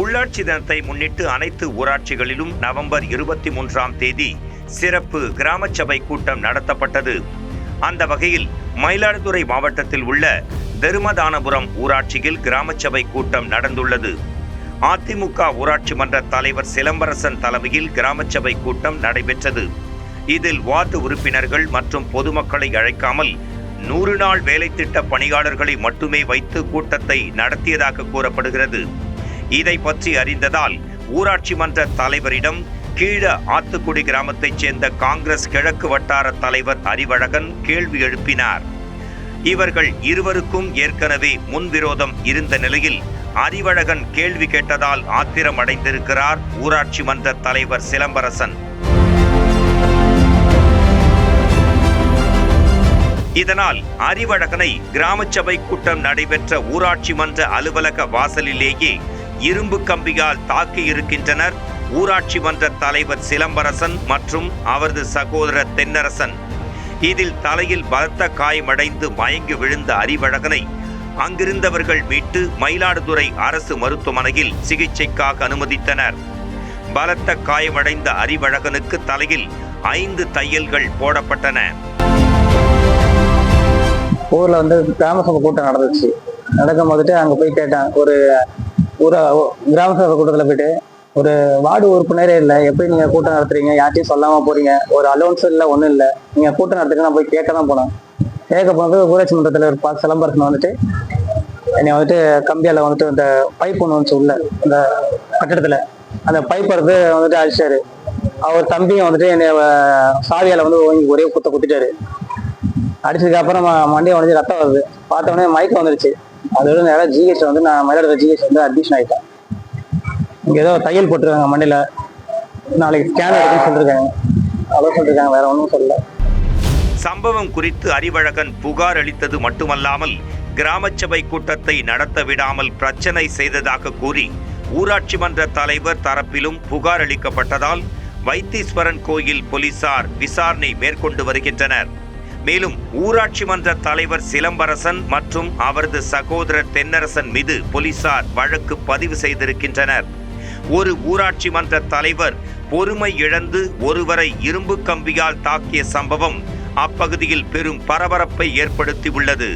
உள்ளாட்சி தினத்தை முன்னிட்டு அனைத்து ஊராட்சிகளிலும் நவம்பர் இருபத்தி மூன்றாம் தேதி சிறப்பு கிராம சபை கூட்டம் நடத்தப்பட்டது. அந்த வகையில் மயிலாடுதுறை மாவட்டத்தில் உள்ள தருமதானபுரம் ஊராட்சியில் கிராம சபை கூட்டம் நடந்துள்ளது. அதிமுக ஊராட்சி மன்ற தலைவர் சிலம்பரசன் தலைமையில் கிராம சபை கூட்டம் நடைபெற்றது. இதில் வார்டு உறுப்பினர்கள் மற்றும் பொதுமக்களை அழைக்காமல் நூறு நாள் வேலை திட்ட பணியாளர்களை மட்டுமே வைத்து கூட்டத்தை நடத்தியதாக கூறப்படுகிறது. இதை பற்றி அறிந்ததால் ஊராட்சி மன்ற தலைவரிடம் கீழ ஆத்துக்குடி கிராமத்தைச் சேர்ந்த காங்கிரஸ் கிழக்கு வட்டார தலைவர் அறிவழகன் கேள்வி எழுப்பினார். இவர்கள் இருவருக்கும் ஏற்கனவே முன்விரோதம் இருந்த நிலையில் அறிவழகன் கேள்வி கேட்டதால் ஆத்திரம் அடைந்திருக்கிறார் ஊராட்சி மன்ற தலைவர் சிலம்பரசன். இதனால் அறிவழகனை கிராம சபை கூட்டம் நடைபெற்ற ஊராட்சி மன்ற அலுவலக வாசலிலேயே இரும்பு கம்பியால் தாக்கி இருக்கின்றனர். ஊராட்சி மன்ற தலைவர் சிலம்பரசன் மற்றும் அவரது சகோதரர் தென்னரசன். இதில் தலையில் பலத்த காயமடைந்து மயங்கி விழுந்த அறிவழகனை அங்கிருந்தவர்கள் மீட்டு மயிலாடுதுறை அரசு மருத்துவமனையில் சிகிச்சைக்காக அனுமதித்தனர். பலத்த காயமடைந்த அறிவழகனுக்கு தலையில் ஐந்து தையல்கள் போடப்பட்டன. ஊரில் வந்து கிராம சபை கூட்டம் நடந்துச்சு. நடக்கும் போதுட்டு அங்கே போய் கேட்டேன் ஒரு கிராம சபை கூட்டத்தில் போயிட்டு ஒரு வார்டு உறுப்பினரே இல்லை. எப்படி நீங்கள் கூட்டம் நடத்துறீங்க? யார்ட்டையும் சொல்லாமல் போறீங்க? ஒரு அலோன்ஸ் இல்லை ஒன்றும் இல்லை. நீங்கள் கூட்டம் நடத்துங்க நான் போய் கேட்க தான் போனேன். கேட்க போனது ஊராட்சி மன்றத்தில் ஒரு பா சிலம்பரசன் வந்துட்டு என்னை வந்துட்டு கம்பியால் வந்துட்டு இந்த பைப் ஒன்று வந்துச்சு உள்ள இந்த கட்டிடத்தில். அந்த பைப் எடுத்து வந்துட்டு அடிச்சாரு. அவர் தம்பியும் வந்துட்டு என்னை சாவியால் வந்து ஓங்கி ஒரே குத்த குத்திட்டாரு. அடிச்சதுக்கு அப்புறம் மண்டியை மண்டையை உடஞ்சி ரத்தம் வருது. பார்த்தோன்னே மயக்கம் வந்துருச்சு. அதோட நேரம் ஜிஹெச் வந்து நான் மயிலாடுதுறை ஜிஹெச் வந்து அட்மிஷன் ஆகிட்டேன் இங்கே ஏதோ தையல் போட்டிருக்காங்க மண்டையில. நாளைக்கு ஸ்கேன் எடுக்குன்னு சொல்லியிருக்காங்க அவ்வளோ சொல்லியிருக்காங்க வேற ஒன்றும் சொல்லல. சம்பவம் குறித்து அறிவழகன் புகார் அளித்தது மட்டுமல்லாமல் கிராம சபை கூட்டத்தை நடத்த விடாமல் பிரச்சனை செய்ததாக கூறி ஊராட்சி மன்ற தலைவர் தரப்பிலும் புகார் அளிக்கப்பட்டதால் வைத்தீஸ்வரன் கோயில் போலீசார் விசாரணை மேற்கொண்டு வருகின்றனர். மேலும் ஊராட்சி மன்ற தலைவர் சிலம்பரசன் மற்றும் அவரது சகோதரர் தென்னரசன் மீது போலீசார் வழக்கு பதிவு செய்திருக்கின்றனர். ஒரு ஊராட்சி மன்ற தலைவர் பொறுமை இழந்து ஒருவரை இரும்பு கம்பியால் தாக்கிய சம்பவம் அப்பகுதியில் பெரும் பரபரப்பை ஏற்படுத்தியுள்ளது.